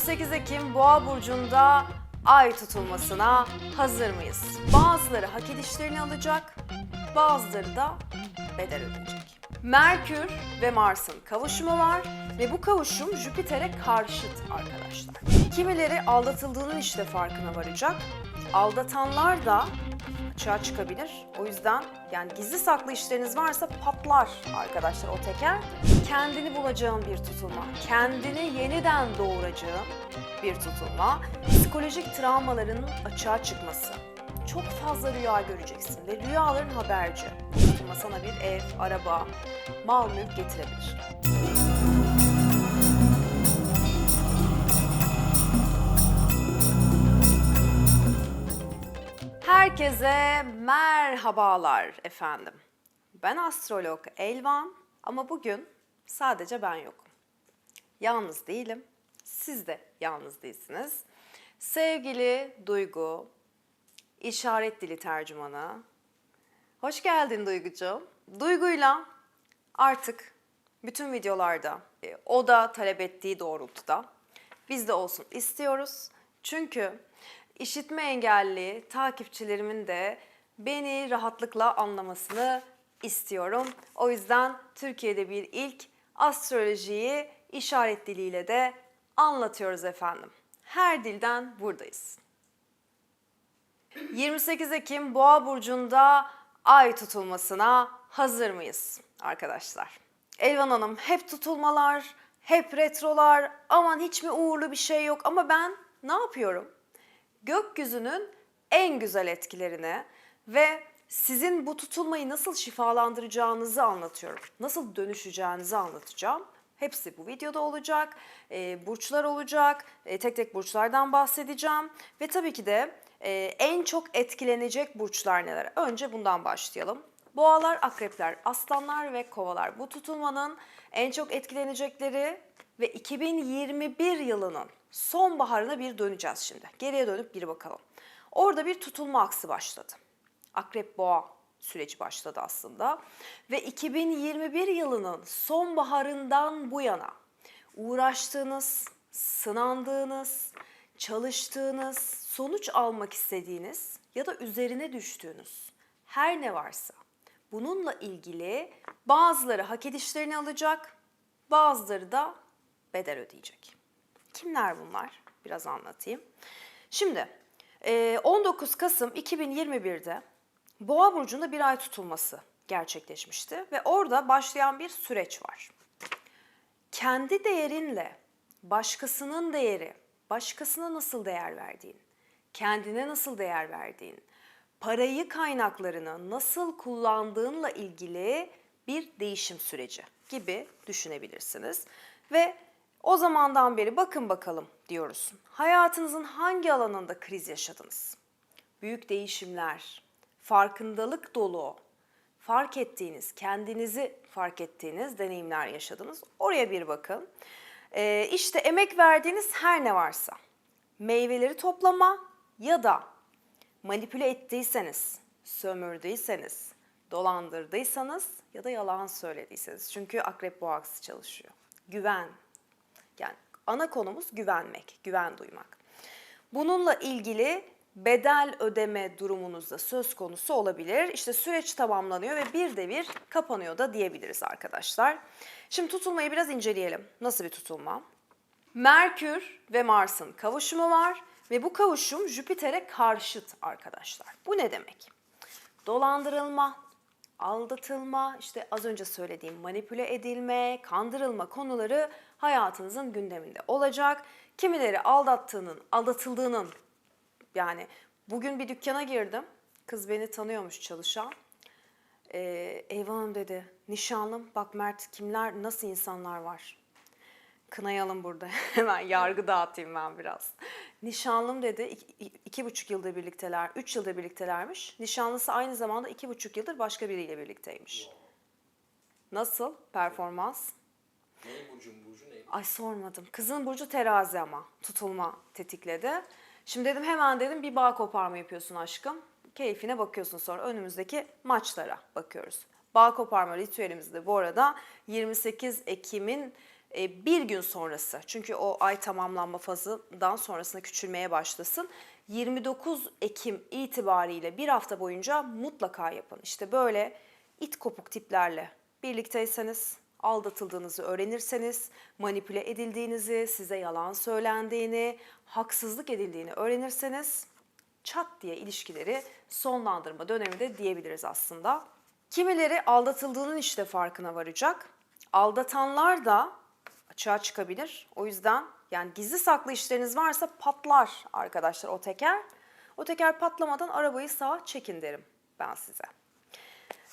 28 Ekim Boğa burcunda ay tutulmasına hazır mıyız? Bazıları hak edişlerini alacak, bazıları da bedel ödeyecek. Merkür ve Mars'ın kavuşumu var ve bu kavuşum Jüpiter'e karşıt arkadaşlar. Kimileri aldatıldığının işte farkına varacak. Aldatanlar da açığa çıkabilir. O yüzden yani gizli saklı işleriniz varsa patlar arkadaşlar o teker. Kendini bulacağın bir tutulma, kendini yeniden doğuracağın bir tutulma, psikolojik travmaların açığa çıkması. Çok fazla rüya göreceksin ve rüyaların haberci. Tutulma sana bir ev, araba, mal mülk getirebilir. Herkese merhabalar efendim. Ben astrolog Elvan ama bugün sadece ben yokum. Yalnız değilim. Siz de yalnız değilsiniz. Sevgili Duygu, işaret dili tercümanı. Hoş geldin Duygucuğum. Duyguyla artık bütün videolarda e, o da talep ettiği doğrultuda biz de olsun istiyoruz. Çünkü işitme engelli takipçilerimin de beni rahatlıkla anlamasını istiyorum. O yüzden Türkiye'de bir ilk astrolojiyi işaret diliyle de anlatıyoruz efendim. Her dilden buradayız. 28 Ekim Boğa burcunda ay tutulmasına hazır mıyız arkadaşlar? Elvan Hanım hep tutulmalar, hep retrolar, aman hiç mi uğurlu bir şey yok ama ben ne yapıyorum? Gökyüzünün en güzel etkilerini ve sizin bu tutulmayı nasıl şifalandıracağınızı anlatıyorum. Nasıl dönüşeceğinizi anlatacağım. Hepsi bu videoda olacak. Ee, burçlar olacak. Ee, tek tek burçlardan bahsedeceğim. Ve tabii ki de e, en çok etkilenecek burçlar neler? Önce bundan başlayalım. Boğalar, akrepler, aslanlar ve kovalar. Bu tutulmanın en çok etkilenecekleri ve 2021 yılının sonbaharına bir döneceğiz şimdi. Geriye dönüp bir bakalım. Orada bir tutulma aksı başladı. Akrep boğa süreci başladı aslında. Ve 2021 yılının sonbaharından bu yana uğraştığınız, sınandığınız, çalıştığınız, sonuç almak istediğiniz ya da üzerine düştüğünüz her ne varsa bununla ilgili bazıları hak edişlerini alacak, bazıları da bedel ödeyecek. Kimler bunlar? Biraz anlatayım. Şimdi e, 19 Kasım 2021'de Boğa burcunda bir ay tutulması gerçekleşmişti ve orada başlayan bir süreç var. Kendi değerinle başkasının değeri, başkasına nasıl değer verdiğin, kendine nasıl değer verdiğin, parayı kaynaklarını nasıl kullandığınla ilgili bir değişim süreci gibi düşünebilirsiniz. Ve o zamandan beri bakın bakalım diyoruz. Hayatınızın hangi alanında kriz yaşadınız? Büyük değişimler, farkındalık dolu, fark ettiğiniz, kendinizi fark ettiğiniz deneyimler yaşadınız. Oraya bir bakın. Ee, işte emek verdiğiniz her ne varsa, meyveleri toplama ya da manipüle ettiyseniz, sömürdüyseniz, dolandırdıysanız ya da yalan söylediyseniz. Çünkü akrep boğası çalışıyor. Güven. Yani ana konumuz güvenmek, güven duymak. Bununla ilgili bedel ödeme durumunuzda söz konusu olabilir. İşte süreç tamamlanıyor ve bir de bir kapanıyor da diyebiliriz arkadaşlar. Şimdi tutulmayı biraz inceleyelim. Nasıl bir tutulma? Merkür ve Mars'ın kavuşumu var ve bu kavuşum Jüpiter'e karşıt arkadaşlar. Bu ne demek? Dolandırılma, aldatılma, işte az önce söylediğim manipüle edilme, kandırılma konuları hayatınızın gündeminde olacak. Kimileri aldattığının, aldatıldığının yani bugün bir dükkana girdim. Kız beni tanıyormuş çalışan. Ee, Eyvah Hanım dedi, nişanlım bak Mert kimler, nasıl insanlar var. Kınayalım burada. Hemen yargı dağıtayım ben biraz. Nişanlım dedi, iki, iki buçuk yıldır birlikteler, üç yıldır birliktelermiş. Nişanlısı aynı zamanda iki buçuk yıldır başka biriyle birlikteymiş. Nasıl performans? Ne burcun burcu ne? Ay sormadım. Kızın burcu terazi ama tutulma tetikledi. Şimdi dedim hemen dedim bir bağ koparma yapıyorsun aşkım. Keyfine bakıyorsun sonra önümüzdeki maçlara bakıyoruz. Bağ koparma ritüelimiz de bu arada 28 Ekim'in bir gün sonrası çünkü o ay tamamlanma fazından sonrasında küçülmeye başlasın. 29 Ekim itibariyle bir hafta boyunca mutlaka yapın. İşte böyle it kopuk tiplerle birlikteyseniz, aldatıldığınızı öğrenirseniz, manipüle edildiğinizi, size yalan söylendiğini, haksızlık edildiğini öğrenirseniz çat diye ilişkileri sonlandırma dönemi de diyebiliriz aslında. Kimileri aldatıldığının işte farkına varacak. Aldatanlar da açığa çıkabilir. O yüzden yani gizli saklı işleriniz varsa patlar arkadaşlar o teker. O teker patlamadan arabayı sağa çekin derim ben size.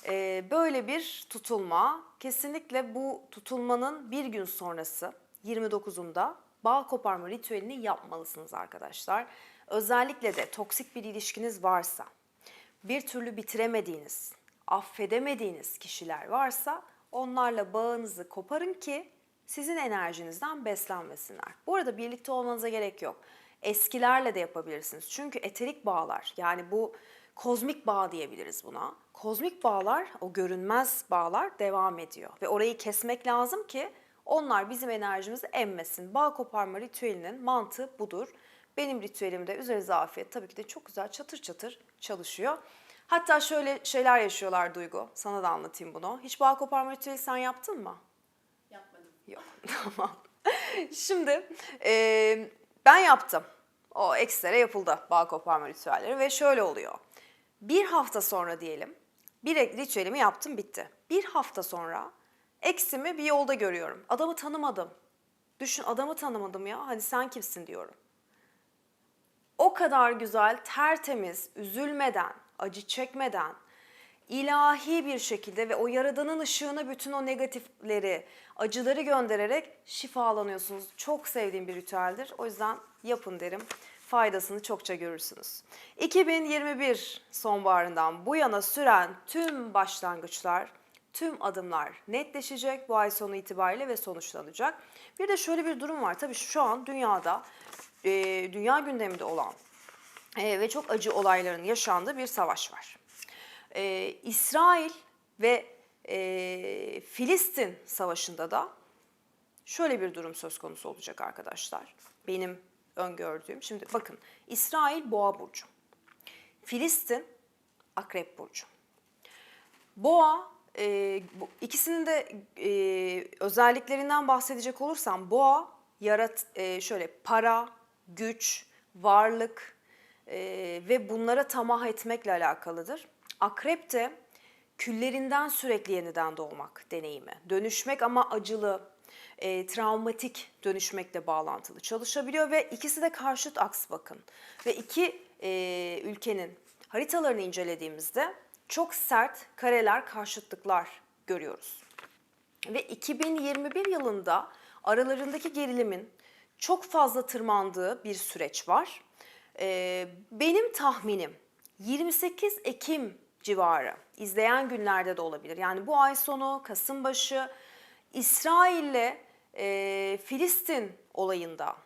Ee, böyle bir tutulma. Kesinlikle bu tutulmanın bir gün sonrası 29'unda bağ koparma ritüelini yapmalısınız arkadaşlar. Özellikle de toksik bir ilişkiniz varsa, bir türlü bitiremediğiniz, affedemediğiniz kişiler varsa onlarla bağınızı koparın ki sizin enerjinizden beslenmesinler. Bu arada birlikte olmanıza gerek yok. Eskilerle de yapabilirsiniz. Çünkü eterik bağlar yani bu kozmik bağ diyebiliriz buna. Kozmik bağlar, o görünmez bağlar devam ediyor. Ve orayı kesmek lazım ki onlar bizim enerjimizi emmesin. Bağ koparma ritüelinin mantığı budur. Benim ritüelimde üzerinize afiyet tabii ki de çok güzel çatır çatır çalışıyor. Hatta şöyle şeyler yaşıyorlar Duygu. Sana da anlatayım bunu. Hiç bağ koparma ritüeli sen yaptın mı? Yok. Tamam. Şimdi e, ben yaptım. O ekstra yapıldı bağ koparma ritüelleri ve şöyle oluyor. Bir hafta sonra diyelim bir ritüelimi yaptım bitti. Bir hafta sonra eksimi bir yolda görüyorum. Adamı tanımadım. Düşün adamı tanımadım ya. Hadi sen kimsin diyorum. O kadar güzel, tertemiz, üzülmeden, acı çekmeden, ilahi bir şekilde ve o yaradanın ışığına bütün o negatifleri, acıları göndererek şifalanıyorsunuz. Çok sevdiğim bir ritüeldir. O yüzden yapın derim. Faydasını çokça görürsünüz. 2021 sonbaharından bu yana süren tüm başlangıçlar, tüm adımlar netleşecek bu ay sonu itibariyle ve sonuçlanacak. Bir de şöyle bir durum var. Tabii şu an dünyada, e, dünya gündeminde olan e, ve çok acı olayların yaşandığı bir savaş var. E, İsrail ve e, Filistin savaşında da şöyle bir durum söz konusu olacak arkadaşlar. Benim öngördüğüm. Şimdi bakın İsrail boğa burcu. Filistin akrep burcu. Boğa e, bu, ikisinin de e, özelliklerinden bahsedecek olursam boğa yarat e, şöyle para, güç, varlık e, ve bunlara tamah etmekle alakalıdır. Akrep de küllerinden sürekli yeniden doğmak deneyimi. Dönüşmek ama acılı, e, travmatik dönüşmekle bağlantılı çalışabiliyor ve ikisi de karşıt aks bakın. Ve iki e, ülkenin haritalarını incelediğimizde çok sert kareler, karşıtlıklar görüyoruz. Ve 2021 yılında aralarındaki gerilimin çok fazla tırmandığı bir süreç var. Ee, benim tahminim 28 Ekim civarı izleyen günlerde de olabilir. Yani bu ay sonu, Kasım başı İsrail'le e, Filistin olayında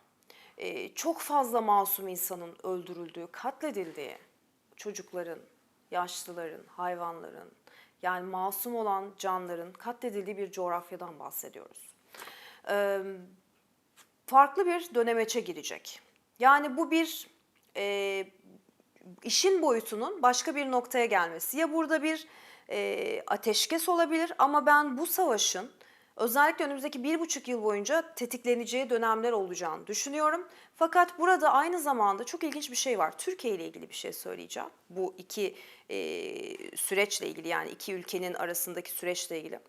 e, çok fazla masum insanın öldürüldüğü, katledildiği, çocukların, yaşlıların, hayvanların, yani masum olan canların katledildiği bir coğrafyadan bahsediyoruz. Ee, farklı bir dönemeçe girecek. Yani bu bir e, işin boyutunun başka bir noktaya gelmesi. Ya burada bir e, ateşkes olabilir ama ben bu savaşın özellikle önümüzdeki bir buçuk yıl boyunca tetikleneceği dönemler olacağını düşünüyorum. Fakat burada aynı zamanda çok ilginç bir şey var. Türkiye ile ilgili bir şey söyleyeceğim. Bu iki e, süreçle ilgili yani iki ülkenin arasındaki süreçle ilgili.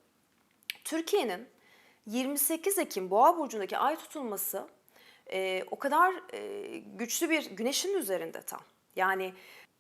Türkiye'nin 28 Ekim Boğa burcundaki ay tutulması e, o kadar e, güçlü bir güneşin üzerinde tam. Yani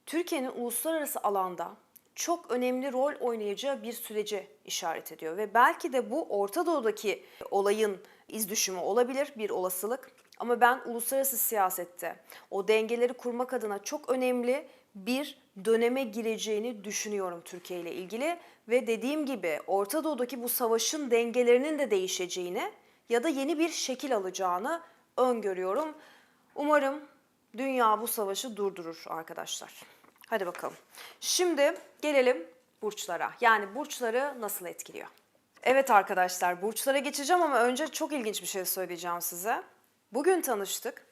Türkiye'nin uluslararası alanda çok önemli rol oynayacağı bir sürece işaret ediyor ve belki de bu Orta Doğu'daki olayın iz düşümü olabilir bir olasılık. Ama ben uluslararası siyasette o dengeleri kurmak adına çok önemli bir döneme gireceğini düşünüyorum Türkiye ile ilgili ve dediğim gibi Orta Doğu'daki bu savaşın dengelerinin de değişeceğini ya da yeni bir şekil alacağını öngörüyorum. Umarım dünya bu savaşı durdurur arkadaşlar. Hadi bakalım. Şimdi gelelim burçlara. Yani burçları nasıl etkiliyor? Evet arkadaşlar burçlara geçeceğim ama önce çok ilginç bir şey söyleyeceğim size. Bugün tanıştık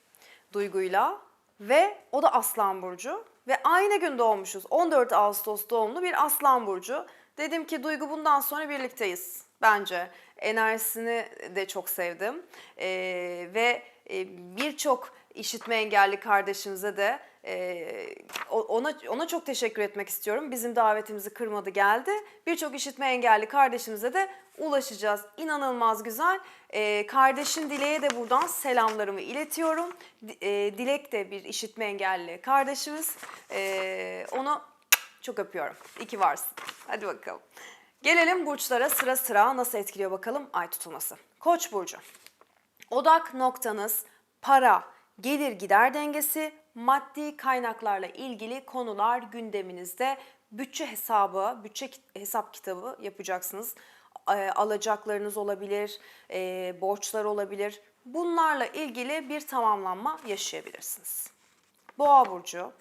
Duygu'yla ve o da Aslan Burcu ve aynı gün doğmuşuz. 14 Ağustos doğumlu bir Aslan Burcu. Dedim ki Duygu bundan sonra birlikteyiz bence. Enerjisini de çok sevdim Ee, ve e, birçok işitme engelli kardeşimize de e, ona ona çok teşekkür etmek istiyorum. Bizim davetimizi kırmadı geldi. Birçok işitme engelli kardeşimize de ulaşacağız. İnanılmaz güzel. E, kardeşin Dilek'e de buradan selamlarımı iletiyorum. E, Dilek de bir işitme engelli kardeşimiz. E, onu çok öpüyorum. İyi ki varsın. Hadi bakalım. Gelelim burçlara sıra sıra nasıl etkiliyor bakalım ay tutulması. Koç burcu. Odak noktanız para, gelir gider dengesi, maddi kaynaklarla ilgili konular gündeminizde. Bütçe hesabı, bütçe hesap kitabı yapacaksınız. E, alacaklarınız olabilir, e, borçlar olabilir. Bunlarla ilgili bir tamamlanma yaşayabilirsiniz. Boğa burcu,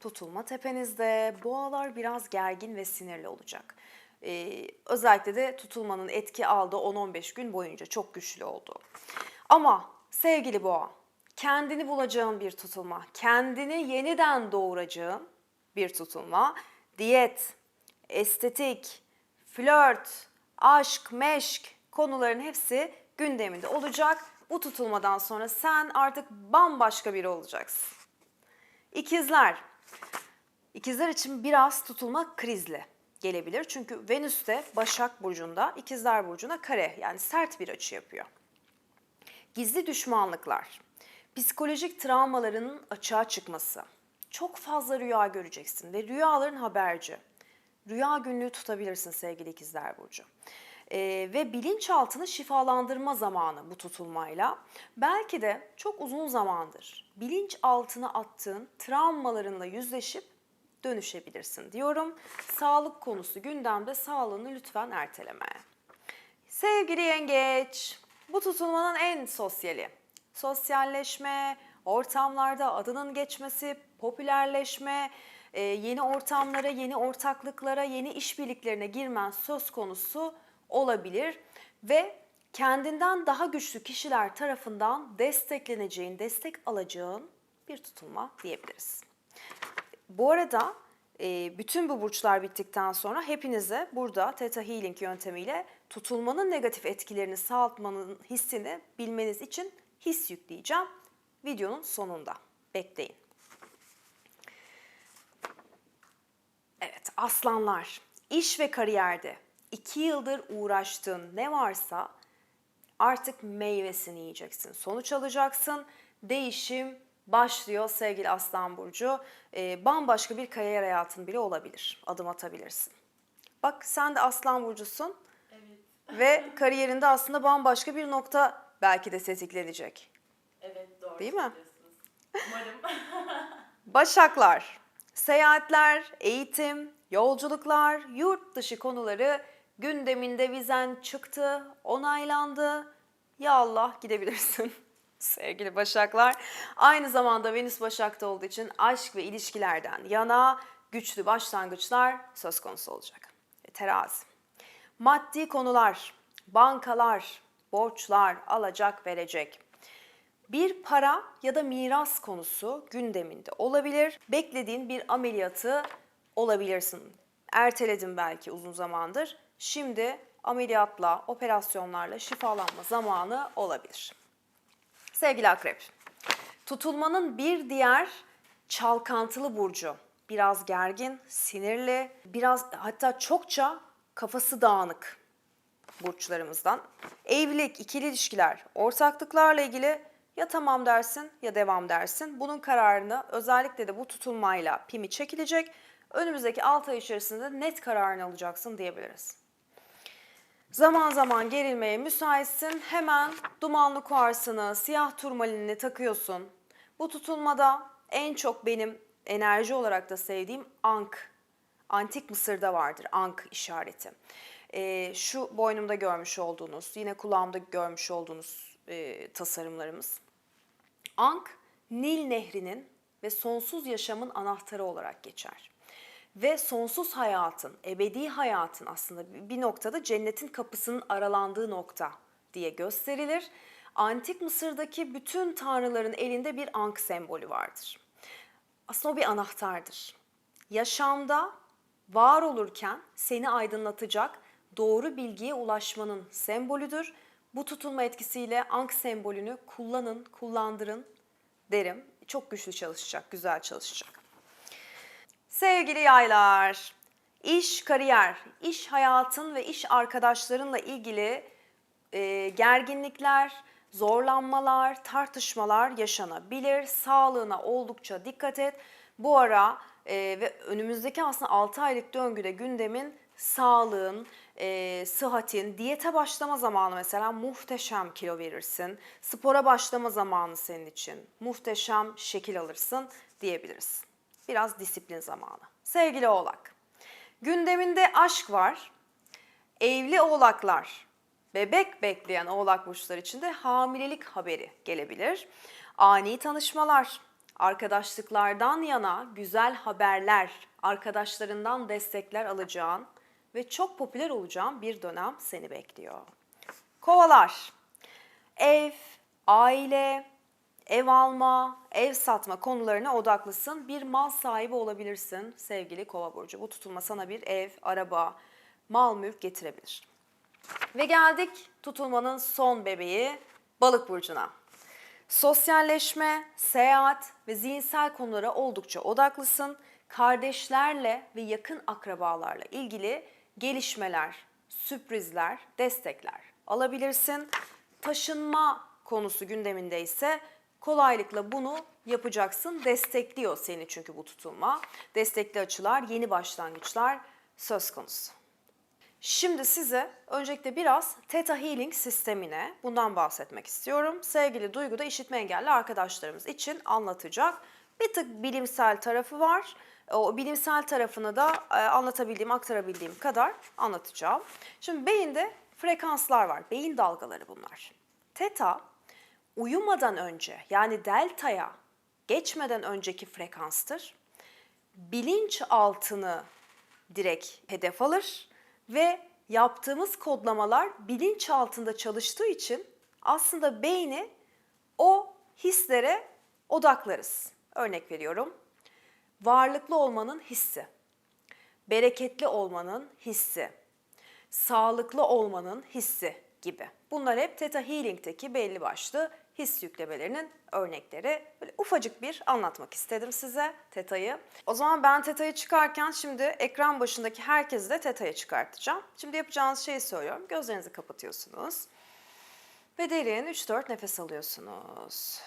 tutulma tepenizde. Boğalar biraz gergin ve sinirli olacak. Ee, özellikle de tutulmanın etki aldığı 10-15 gün boyunca çok güçlü oldu. Ama sevgili boğa, kendini bulacağın bir tutulma, kendini yeniden doğuracağın bir tutulma, diyet, estetik, flört, aşk, meşk konuların hepsi gündeminde olacak. Bu tutulmadan sonra sen artık bambaşka biri olacaksın. İkizler. İkizler için biraz tutulma krizli gelebilir. Çünkü Venüs de Başak Burcu'nda, İkizler Burcu'na kare yani sert bir açı yapıyor. Gizli düşmanlıklar, psikolojik travmaların açığa çıkması, çok fazla rüya göreceksin ve rüyaların haberci. Rüya günlüğü tutabilirsin sevgili ikizler Burcu. Ee, ve bilinçaltını şifalandırma zamanı bu tutulmayla. Belki de çok uzun zamandır bilinçaltına attığın travmalarınla yüzleşip dönüşebilirsin diyorum. Sağlık konusu gündemde sağlığını lütfen erteleme. Sevgili yengeç, bu tutulmanın en sosyali. Sosyalleşme, ortamlarda adının geçmesi, popülerleşme, e, yeni ortamlara, yeni ortaklıklara, yeni işbirliklerine girmen söz konusu olabilir ve kendinden daha güçlü kişiler tarafından destekleneceğin, destek alacağın bir tutulma diyebiliriz. Bu arada e, bütün bu burçlar bittikten sonra hepinize burada Theta Healing yöntemiyle tutulmanın negatif etkilerini sağaltmanın hissini bilmeniz için his yükleyeceğim videonun sonunda. Bekleyin. Evet aslanlar iş ve kariyerde iki yıldır uğraştığın ne varsa artık meyvesini yiyeceksin. Sonuç alacaksın. Değişim başlıyor sevgili Aslan Burcu. Ee, bambaşka bir kariyer hayatın bile olabilir. Adım atabilirsin. Bak sen de Aslan Burcu'sun. Ve kariyerinde aslında bambaşka bir nokta belki de tetiklenecek. Evet doğru Değil mi? Umarım. Başaklar, seyahatler, eğitim, yolculuklar, yurt dışı konuları gündeminde vizen çıktı, onaylandı. Ya Allah gidebilirsin sevgili Başaklar. Aynı zamanda Venüs Başak'ta olduğu için aşk ve ilişkilerden yana güçlü başlangıçlar söz konusu olacak. Ve terazi. Maddi konular, bankalar, borçlar, alacak verecek. Bir para ya da miras konusu gündeminde olabilir. Beklediğin bir ameliyatı olabilirsin. Erteledin belki uzun zamandır. Şimdi ameliyatla, operasyonlarla şifalanma zamanı olabilir. Sevgili akrep, tutulmanın bir diğer çalkantılı burcu. Biraz gergin, sinirli, biraz hatta çokça kafası dağınık burçlarımızdan. Evlilik, ikili ilişkiler, ortaklıklarla ilgili ya tamam dersin ya devam dersin. Bunun kararını özellikle de bu tutulmayla pimi çekilecek. Önümüzdeki 6 ay içerisinde net kararını alacaksın diyebiliriz. Zaman zaman gerilmeye müsaitsin. Hemen dumanlı kuarsını, siyah turmalinini takıyorsun. Bu tutulmada en çok benim enerji olarak da sevdiğim ank. Antik Mısır'da vardır ank işareti. Ee, şu boynumda görmüş olduğunuz, yine kulağımda görmüş olduğunuz e, tasarımlarımız. Ank, Nil Nehri'nin ve sonsuz yaşamın anahtarı olarak geçer. ve sonsuz hayatın, ebedi hayatın aslında bir noktada cennetin kapısının aralandığı nokta diye gösterilir. Antik Mısır'daki bütün tanrıların elinde bir ank sembolü vardır. Aslında o bir anahtardır. Yaşamda var olurken seni aydınlatacak doğru bilgiye ulaşmanın sembolüdür. Bu tutulma etkisiyle ank sembolünü kullanın, kullandırın derim. Çok güçlü çalışacak, güzel çalışacak. Sevgili yaylar, iş, kariyer, iş hayatın ve iş arkadaşlarınla ilgili e, gerginlikler, zorlanmalar, tartışmalar yaşanabilir. Sağlığına oldukça dikkat et. Bu ara e, ve önümüzdeki aslında 6 aylık döngüde gündemin sağlığın, e, sıhhatin, diyete başlama zamanı mesela muhteşem kilo verirsin. Spora başlama zamanı senin için muhteşem şekil alırsın diyebiliriz. Biraz disiplin zamanı. Sevgili oğlak, gündeminde aşk var. Evli oğlaklar, bebek bekleyen oğlak burçları için de hamilelik haberi gelebilir. Ani tanışmalar, arkadaşlıklardan yana güzel haberler, arkadaşlarından destekler alacağın ve çok popüler olacağın bir dönem seni bekliyor. Kovalar, ev, aile, ev alma, ev satma konularına odaklısın. Bir mal sahibi olabilirsin sevgili kova burcu. Bu tutulma sana bir ev, araba, mal mülk getirebilir. Ve geldik tutulmanın son bebeği balık burcuna. Sosyalleşme, seyahat ve zihinsel konulara oldukça odaklısın. Kardeşlerle ve yakın akrabalarla ilgili gelişmeler, sürprizler, destekler alabilirsin. Taşınma konusu gündeminde ise kolaylıkla bunu yapacaksın. Destekliyor seni çünkü bu tutulma. Destekli açılar, yeni başlangıçlar söz konusu. Şimdi size öncelikle biraz Theta Healing sistemine bundan bahsetmek istiyorum. Sevgili Duygu da işitme engelli arkadaşlarımız için anlatacak. Bir tık bilimsel tarafı var. O bilimsel tarafını da e, anlatabildiğim, aktarabildiğim kadar anlatacağım. Şimdi beyinde frekanslar var. Beyin dalgaları bunlar. Theta uyumadan önce yani delta'ya geçmeden önceki frekanstır. Bilinç altını direkt hedef alır ve yaptığımız kodlamalar bilinç altında çalıştığı için aslında beyni o hislere odaklarız. Örnek veriyorum. Varlıklı olmanın hissi, bereketli olmanın hissi, sağlıklı olmanın hissi gibi. Bunlar hep Theta Healing'teki belli başlı his yüklemelerinin örnekleri. Böyle ufacık bir anlatmak istedim size Teta'yı. O zaman ben Teta'yı çıkarken şimdi ekran başındaki herkesi de Teta'ya çıkartacağım. Şimdi yapacağınız şeyi söylüyorum. Gözlerinizi kapatıyorsunuz. Ve derin 3-4 nefes alıyorsunuz.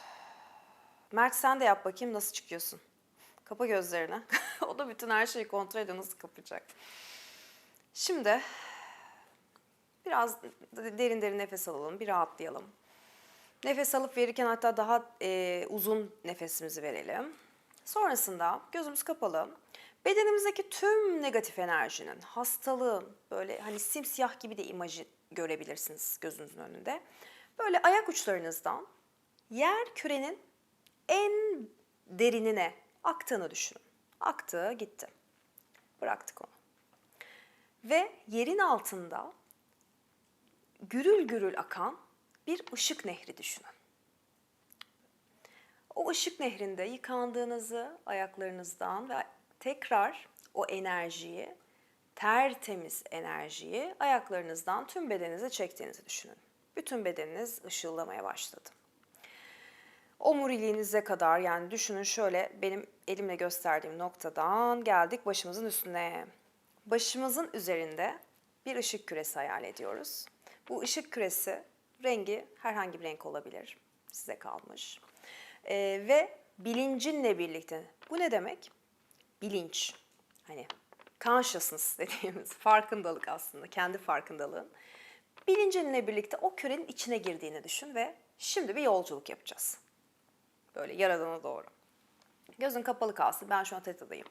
Mert sen de yap bakayım nasıl çıkıyorsun. Kapa gözlerini. o da bütün her şeyi kontrol ediyor nasıl kapayacak. Şimdi biraz derin derin nefes alalım, bir rahatlayalım. Nefes alıp verirken hatta daha e, uzun nefesimizi verelim. Sonrasında gözümüz kapalı. Bedenimizdeki tüm negatif enerjinin, hastalığın, böyle hani simsiyah gibi de imajı görebilirsiniz gözünüzün önünde. Böyle ayak uçlarınızdan yer kürenin en derinine aktığını düşünün. Aktı, gitti. Bıraktık onu. Ve yerin altında gürül gürül akan bir ışık nehri düşünün. O ışık nehrinde yıkandığınızı ayaklarınızdan ve tekrar o enerjiyi, tertemiz enerjiyi ayaklarınızdan tüm bedeninize çektiğinizi düşünün. Bütün bedeniniz ışıldamaya başladı. Omuriliğinize kadar yani düşünün şöyle benim elimle gösterdiğim noktadan geldik başımızın üstüne. Başımızın üzerinde bir ışık küresi hayal ediyoruz. Bu ışık küresi rengi herhangi bir renk olabilir. Size kalmış. Ee, ve bilincinle birlikte. Bu ne demek? Bilinç. Hani consciousness dediğimiz farkındalık aslında. Kendi farkındalığın. Bilincinle birlikte o kürenin içine girdiğini düşün ve şimdi bir yolculuk yapacağız. Böyle yaradana doğru. Gözün kapalı kalsın. Ben şu an tetadayım.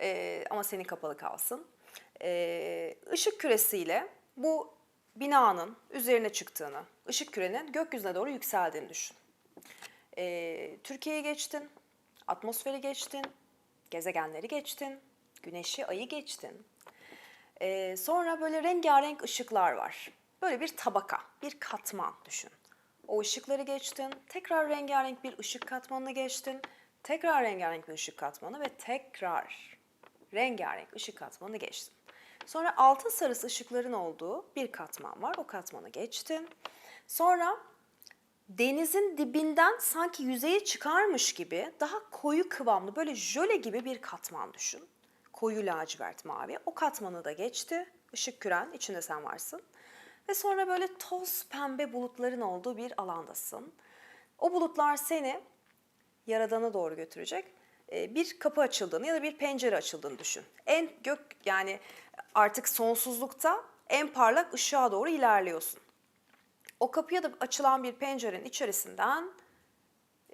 Ee, ama senin kapalı kalsın. Ee, ışık küresiyle bu binanın üzerine çıktığını, ışık kürenin gökyüzüne doğru yükseldiğini düşün. Ee, Türkiye'yi geçtin, atmosferi geçtin, gezegenleri geçtin, Güneşi, ayı geçtin. Ee, sonra böyle rengarenk ışıklar var. Böyle bir tabaka, bir katman düşün. O ışıkları geçtin, tekrar rengarenk bir ışık katmanını geçtin, tekrar rengarenk bir ışık katmanı ve tekrar rengarenk ışık katmanını geçtin. Sonra altın sarısı ışıkların olduğu bir katman var. O katmanı geçtin. Sonra denizin dibinden sanki yüzeye çıkarmış gibi daha koyu kıvamlı böyle jöle gibi bir katman düşün. Koyu lacivert mavi. O katmanı da geçti. Işık küren içinde sen varsın. Ve sonra böyle toz pembe bulutların olduğu bir alandasın. O bulutlar seni yaradana doğru götürecek. Ee, Bir kapı açıldığını ya da bir pencere açıldığını düşün. En gök yani artık sonsuzlukta en parlak ışığa doğru ilerliyorsun. O kapıya da açılan bir pencerenin içerisinden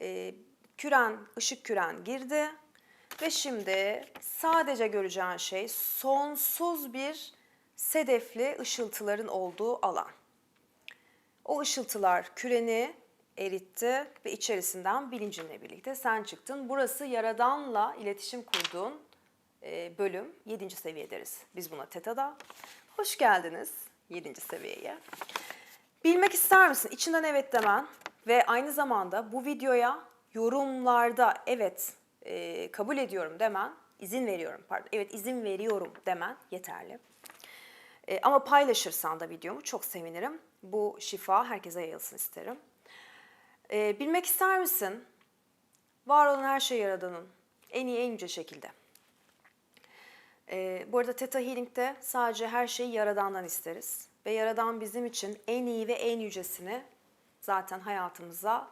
e, küren, ışık küren girdi. Ve şimdi sadece göreceğin şey sonsuz bir sedefli ışıltıların olduğu alan. O ışıltılar küreni eritti ve içerisinden bilincinle birlikte sen çıktın. Burası Yaradan'la iletişim kurduğun e, bölüm 7. seviye deriz. Biz buna TETA'da. Hoş geldiniz 7. seviyeye. Bilmek ister misin? İçinden evet demen ve aynı zamanda bu videoya yorumlarda evet e, kabul ediyorum demen, izin veriyorum pardon, evet izin veriyorum demen yeterli. E, ama paylaşırsan da videomu çok sevinirim. Bu şifa herkese yayılsın isterim. E, bilmek ister misin? Var olan her şey Yaradan'ın en iyi, en yüce şekilde. E, bu arada Theta Healing'de sadece her şeyi Yaradan'dan isteriz. Ve Yaradan bizim için en iyi ve en yücesini zaten hayatımıza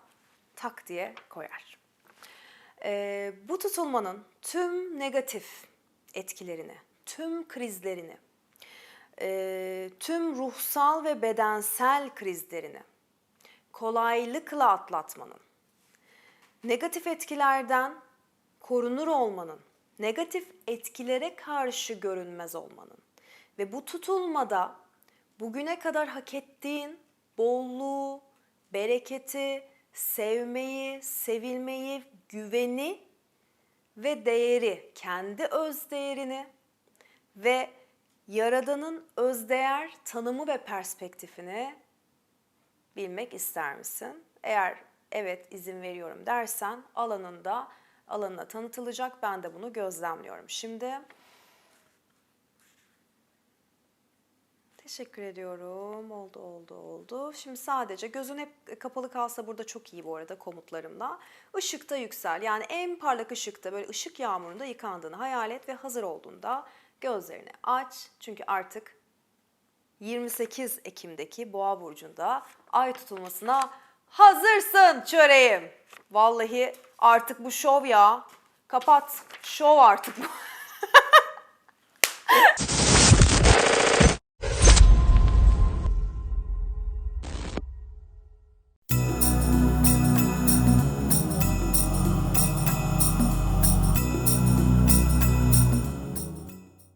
tak diye koyar. E, bu tutulmanın tüm negatif etkilerini, tüm krizlerini, e, tüm ruhsal ve bedensel krizlerini kolaylıkla atlatmanın, negatif etkilerden korunur olmanın, negatif etkilere karşı görünmez olmanın ve bu tutulmada bugüne kadar hak ettiğin bolluğu, bereketi, sevmeyi, sevilmeyi, güveni ve değeri, kendi öz değerini ve Yaradan'ın özdeğer tanımı ve perspektifini bilmek ister misin? Eğer evet izin veriyorum dersen alanında alanına tanıtılacak. Ben de bunu gözlemliyorum. Şimdi Teşekkür ediyorum. Oldu, oldu, oldu. Şimdi sadece gözün hep kapalı kalsa burada çok iyi bu arada komutlarımla. Işıkta yüksel. Yani en parlak ışıkta böyle ışık yağmurunda yıkandığını hayal et ve hazır olduğunda Gözlerini aç çünkü artık 28 Ekim'deki Boğa burcunda ay tutulmasına hazırsın çöreğim. Vallahi artık bu şov ya. Kapat. Şov artık bu.